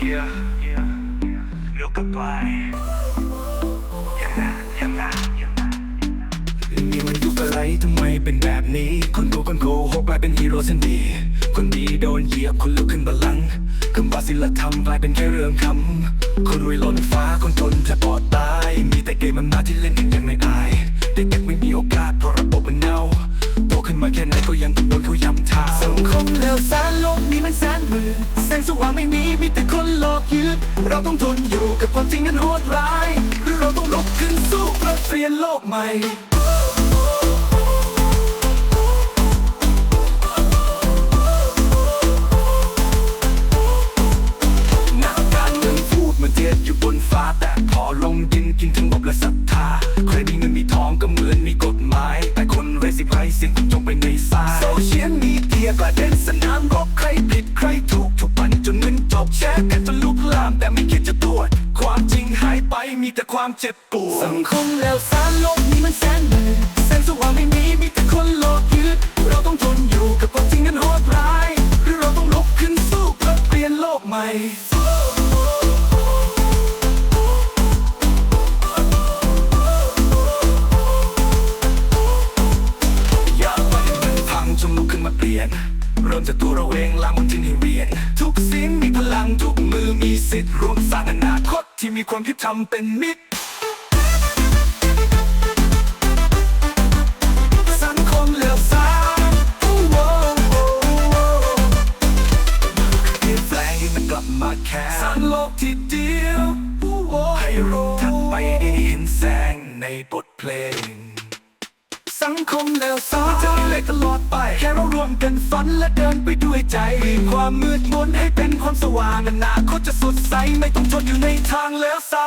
yeah, yeah. Look goodbye. Yeah, yeah, yeah. นี่มันยุคอะไรทำไมเป็นแบบนี้ คนโกคนโกหกกลายเป็นฮีโร่เส้นดี คนดีโดนเหยียบคนลุกขึ้นบัลลังก์คำว่าศิลธรรมกลายเป็นแค่เรื่องคำคนรวยล้นฟ้าคนจนจะปอดตาย มีแต่เกมมันมาที่เล่นกันอย่างไม่อายเด็กๆไม่มีโอกาสเพราะระบบมันเน่าโตขึ้นมาแค่ไหนก็ยังต้องโดนเขาย้ำเท้าสังคมเลวแสนโลกนี้มันแสนมืดแสงสว่างไม่มี เราต้องทนอยู่กับความจริงนั้นโหดร้าย หรือเราต้องลุกขึ้นสู้เพื่อเปลี่ยนโลกใหม่นักการเมืองพูดมันเทียดอยู่บนฟ้าแต่พอลงดินกินทั้งงบและศรัทธา ใครมีเงินมีทองก็เหมือนมีกฎหมาย แต่คนเรสิใครเสียง ลุกลามแต่ไม่คิดจะตรวจความจริงหายไปมีแต่ความเจ็บปวดสังคมแล้วสารโลกนี้มันแสนมืดแสงสว่างไม่มีมีแต่คนหลอกยึดเราต้องทนอยู่กับความจริงนั้นโหดร้ายหรือเราต้องลุกขึ้นสู้เพื่อเปลี่ยนโลกใหม่ มีความคิดทำเป็นมิตร สังคมเหลือสามอู้โว้โว้โว้เปลี่ยนแปลงให้มันกลับมาแค่สร้างโลกที่เดียวให้รู้ถัดไปได้เห็นแสงในบทเพลง สังคมแล้วสาจะเล็กตลอดไป แค่เรารวมกันฝันและเดินไปด้วยใจความมืดมนให้เป็นความสว่างอนาคตจะสดใส ไม่ต้องจนอยู่ในทางแล้วสา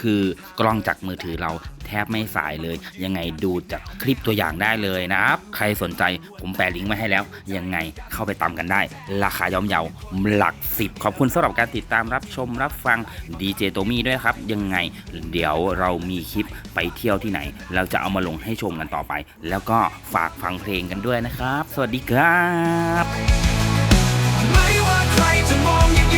คือกล้องจากมือถือเราแทบไม่สายเลย ยังไงดูจากคลิปตัวอย่างได้เลยนะครับ ใครสนใจผมแปะลิงก์ไว้ให้แล้ว ยังไงเข้าไปตามกันได้ ราคาย่อมเยาหลักสิบขอบคุณสำหรับการติดตามรับชมรับฟังดีเจโตมี่ด้วยครับ ยังไงเดี๋ยวเรามีคลิปไปเที่ยวที่ไหน เราจะเอามาลงให้ชมกันต่อไป แล้วก็ฝากฟังเพลงกันด้วยนะครับ สวัสดีครับ ไม่ว่าใครจะมองยัง